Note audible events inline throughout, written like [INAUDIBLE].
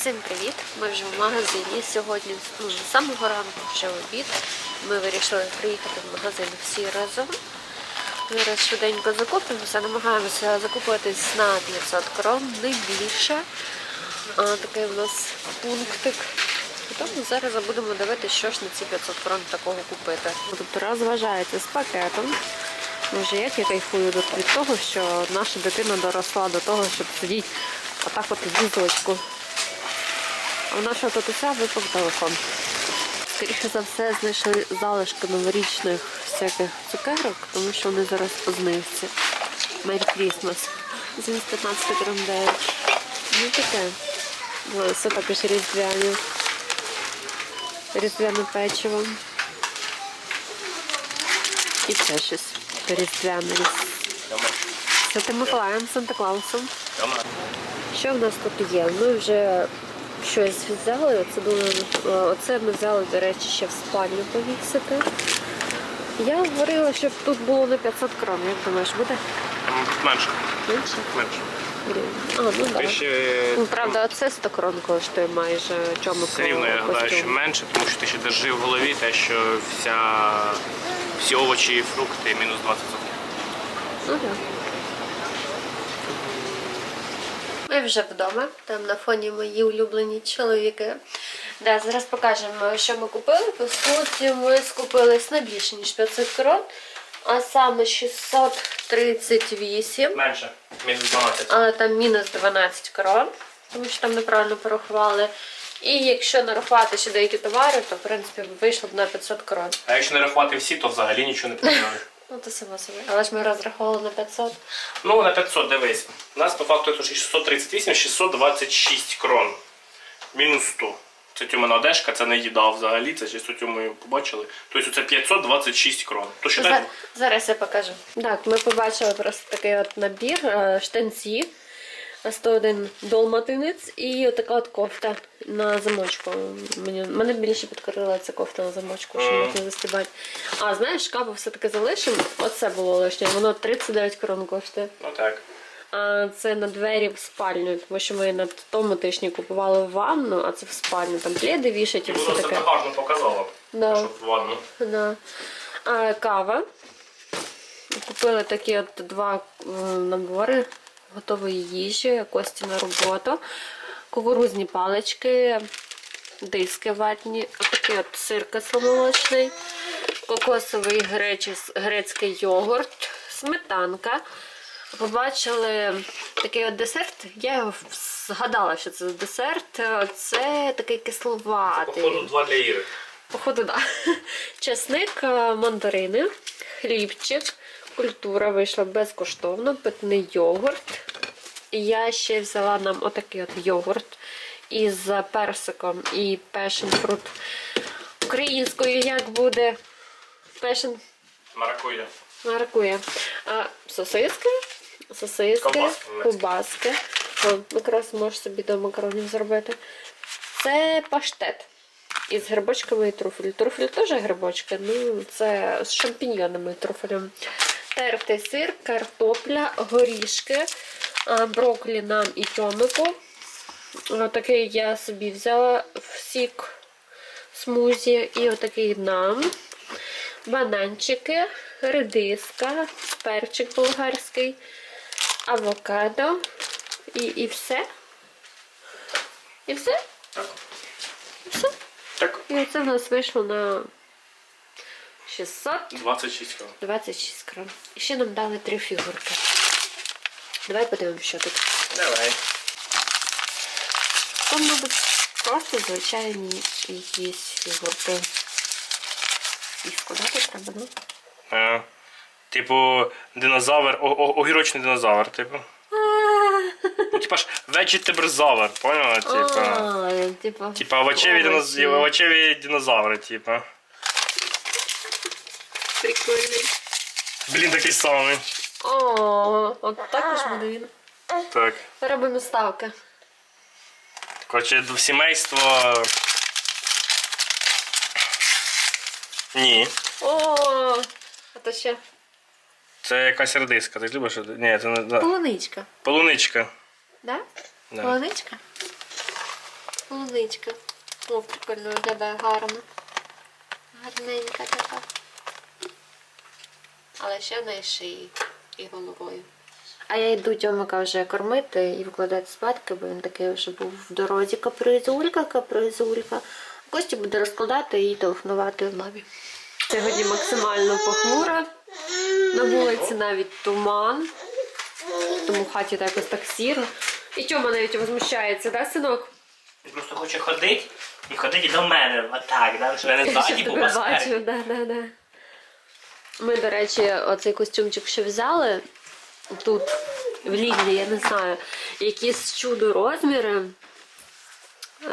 Всім привіт! Ми вже в магазині. Сьогодні ну, з самого ранку вже обід. Ми вирішили приїхати в магазин всі разом. Зараз швиденько закупимося, намагаємося закупуватись на 500 крон, не більше. А, такий у нас пунктик. Тому зараз будемо дивитися, що ж на ці 500 крон такого купити. Тобто розважається з пакетом. Може, як я кайфую від того, що наша дитина доросла до того, щоб сидіти отак от візочку. А в нашого татуся випав телефон. Скоріше за все, знайшли залишки новорічних всяких цукерок, тому що вони зараз по знижці. Merry Christmas. Замість 15 грам 9. Ну таке. Все також різдвяне. Різдвяне печиво. І ще щось. Різдвяне. Святим Миколаєм, Санта Клаусом. Що в нас тут є? Ми вже щось взяли. Оце, було, оце ми взяли, до речі, ще в спальню повісити. Я говорила, щоб тут було на 500 крон. Як думаєш, буде Менше. менше? Менше. А, ну так. ще Ну, правда, оце 100 крон коштує майже чому все рівно я гадаю, що менше, тому що ти ще держи в голові те, що вся, всі овочі і фрукти мінус 20 Ну так. Ми вже вдома, там на фоні мої улюблені чоловіки. Да, зараз покажемо, що ми купили. По суті, ми скупились на більше, ніж 500 крон, а саме 638, Менше. Мінус 12. але там мінус 12 крон, тому що там неправильно порахували. І якщо нарахувати ще деякі товари, то в принципі вийшло б на 500 крон. А якщо не рахувати всі, то взагалі нічого не поміняли. Ну, то само собі. Але ж ми розраховували на 500. Ну, на 500 дивись. У нас по факту тут 638, 626 крон. Мінус 100. Це тюмена одежка, це не їда взагалі, це ще ми побачили. Тобто це 526 крон. То що За- так? Зараз я покажу. Так, ми побачили просто такий от набір е, штанці. 101 долматинець і отака от кофта на замочку. Мені, мене більше підкорила ця кофта на замочку, що можна застібати. А знаєш, шкафу все-таки залишимо. Оце було лишнє. Воно 39 крон коштує. Ну так. А це на двері в спальню, тому що ми на тому тижні купували ванну, а це в спальню. Там пледи вішать і все таке. себе гарно показало. Да. Щоб в ванну. Да. А, кава. Купили такі от два набори готової їжі, кості на роботу, кукурузні палички, диски ватні, отакий от сир кисломолочний, кокосовий гречis- грецький йогурт, сметанка. Побачили такий от десерт. Я його згадала, що це десерт. Це такий кисловатий. Походу два для Іри. Походу, да. [LAUGHS] Чесник, е, мандарини, хлібчик, культура вийшла безкоштовно, питний йогурт. І я ще взяла нам отакий от йогурт із персиком і passion fruit. Українською як буде passion Маракуйя. Маркує. А, сосиски, сосиски, Ковбаски. О, якраз можеш собі до макаронів зробити. Це паштет із грибочками і труфель. Труфель теж грибочки, ну це з шампіньйонами і труфелем. Тертий сир, картопля, горішки, а, брокколі нам і тьомику. Отакий я собі взяла в сік смузі і отакий нам бананчики, редиска, перчик болгарський, авокадо і, і все. І все? Так. І все. Так. І оце в нас вийшло на 626 26 крон. крон. І ще нам дали три фігурки. Давай подивимося, що тут. Давай. Там, мабуть, просто звичайні якісь фігурки. Їх складати треба, ну? А, типу, динозавр, о- о- огірочний динозавр, типу. [LAUGHS] Ну, типа ж вегетабрзавр, поняла? Типа. А, типа, Типа овочеві, диноз... овочеві динозаври, типа. Прикольний. Блін, такий самий. О, от також буде він. Так. Робимо ставки. Коротше, до сімейства. Ні. О, а то ще Це якась редиска. Ти любиш? Ні, це не. Да. полуничка. Полуничка. Да? Да. Полуничка? Полуничка. О, прикольно виглядає гарно. Гарненька така. Але ще на шиї і головою. А я йду Тьомика вже кормити і викладати спадки, бо він такий вже був в дорозі капризулька, капризулька. Костя буде розкладати і телефонувати мамі. Сьогодні максимально похмуро. На вулиці навіть туман, тому в хаті так якось так сіро. І Тьома навіть возмущається, да, синок? Він просто хоче ходити і ходити до мене. Отак, да? Що я не ззаді, Щоб був бачив, да, да, да. Ми, до речі, оцей костюмчик ще взяли тут, в Лідлі, я не знаю, якісь чудо розміри.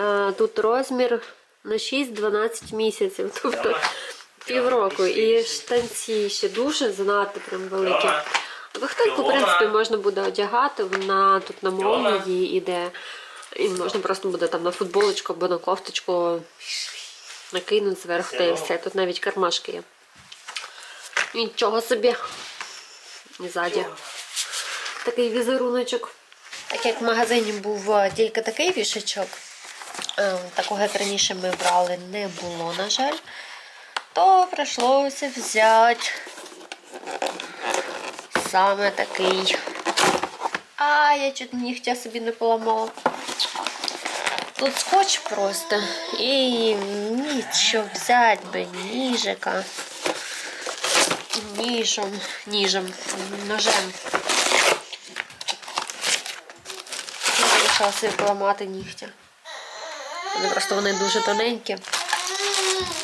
Е, Тут розмір на 6-12 місяців, тобто півроку. І штанці ще дуже занадто прям великі. Вихтинку, в принципі, можна буде одягати, вона тут на молнії іде. І можна просто буде там на футболочку або на кофточку накинути зверху та і все. Тут навіть кармашки є. Нічого собі. І ззаді. Такий візеруночок. Так як в магазині був е, тільки такий вішачок, е, такого як раніше ми брали не було, на жаль, то прийшлося взяти саме такий. А, я чуть нігтя собі не поламала. Тут скотч просто. І нічого взяти би, ніжика. Ніжом, ніжем, ножем. Я вирішила собі поламати нігтя. Вони просто вони дуже тоненькі.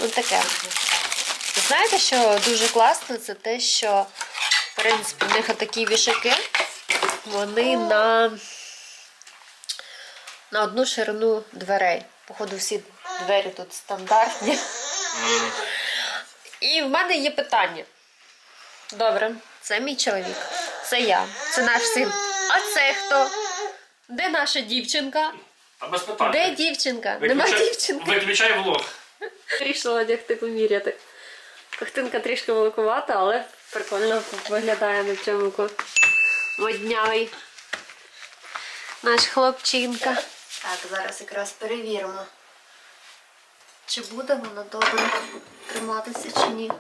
Ось таке. Знаєте, що дуже класно, це те, що в принципі в них такі вішаки, вони на, на одну ширину дверей. Походу, всі двері тут стандартні. І в мене є питання. Добре, це мій чоловік, це я, це наш син. А це хто? Де наша дівчинка? А без питань. Де дівчинка? Нема Виключай- дівчинки. Виключай влог. Вирішила одягти поміряти. Кохтинка трішки великувата, але прикольно виглядає на цьому моднявий. Наш хлопчинка. Так, зараз якраз перевіримо, чи буде вона добре триматися чи ні.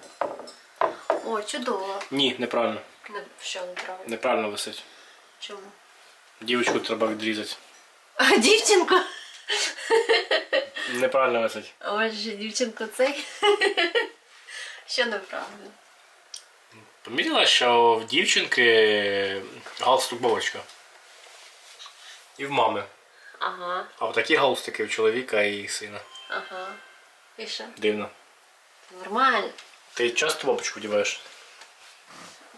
О, чудово. Ні, неправильно. Не, що неправильно? Неправильно висить. Чому? Дівочку треба відрізати. А, дівчинку? Неправильно висить. Отже, дівчинку цей. Що неправильно? Помітила, що в дівчинки галстук бабочка. І в мами. Ага, А от такі галстуки в чоловіка і сина. ага. І що? Дивно. Нормально. Ти часто бабочку вдіваєш?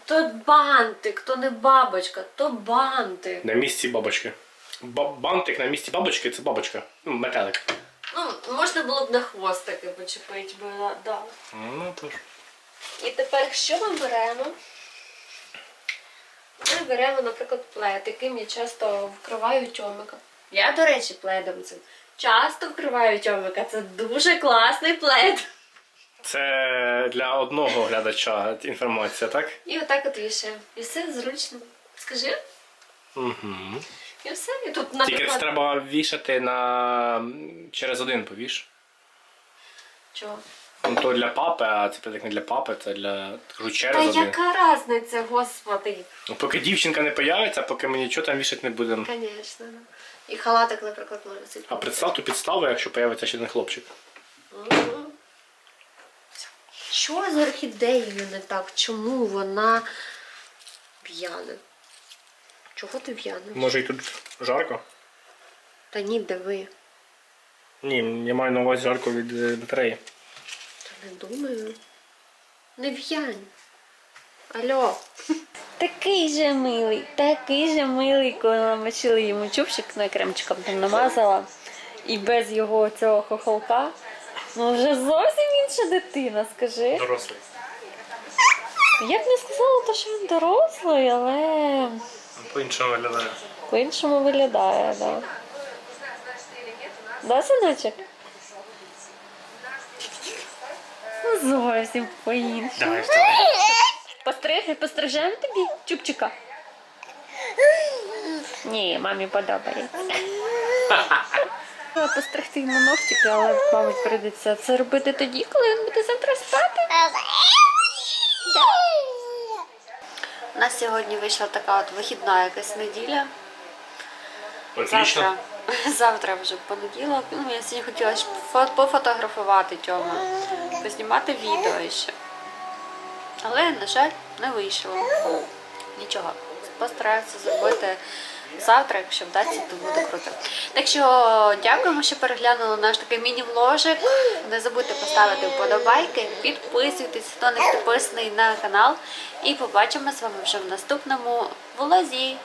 То бантик, то не бабочка, то бантик. На місці бабочки. Ба- Бантик на місці бабочки це бабочка. Ну, метелик. Ну, можна було б на хвостики почепити, бо да, да. Ну, тож. І тепер що ми беремо? Ми беремо, наприклад, плед, яким я часто вкриваю тьомика. Я, до речі, пледом цим часто вкриваю тьомика. Це дуже класний плед. Це для одного глядача інформація, так? І отак от вішаємо. І все зручно. Скажи? Угу. І все. І тут, Тільки це наприклад. треба вішати на через один повіш. Чого? Ну то для папи, а це так не для папи, це для кажу, Та через один. яка різниця, господи? Ну, поки дівчинка не появиться, поки ми нічого там вішати не будемо. Звісно. І халатик, наприклад, може сидіти. А представ ту підставу, якщо появиться ще один хлопчик. Мгм. Що з орхідеєю не так? Чому вона в'яне? Чого ти в'янеш? Може і тут жарко? Та ні, диви. Ні, я маю на увазі жарко від е, батареї. Та не думаю. Не в'янь. Алло. [LAUGHS] Такий же милий, такий же милий, коли намочили йому чубчик на кремчиком там намазала. І без його цього хохолка. Ну вже зовсім інша дитина, скажи. Дорослий. Я б не сказала, то, що він дорослий, але По-іншому виглядає. по-іншому виглядає, да. Да, синочок? Ну, зовсім по-іншому. Давай, вставай. Постриг, пострижемо тобі чубчика? Ні, мамі подобається. [LAUGHS] Постригти йому ногтики, але, мабуть, прийдеться це робити тоді, коли він буде завтра спати. У нас сьогодні вийшла така от вихідна якась неділя. Завтра, [LAUGHS] завтра вже понеділок. Ну, я сьогодні хотіла ж пофотографувати Тьому, познімати відео ще. Але, на жаль, не вийшло. Нічого. Постараюся зробити завтра, якщо вдасться, то буде круто. Так що дякуємо, що переглянули наш такий міні-вложик. Не забудьте поставити вподобайки, підписуйтесь, хто не підписаний на канал. І побачимо з вами вже в наступному влозі.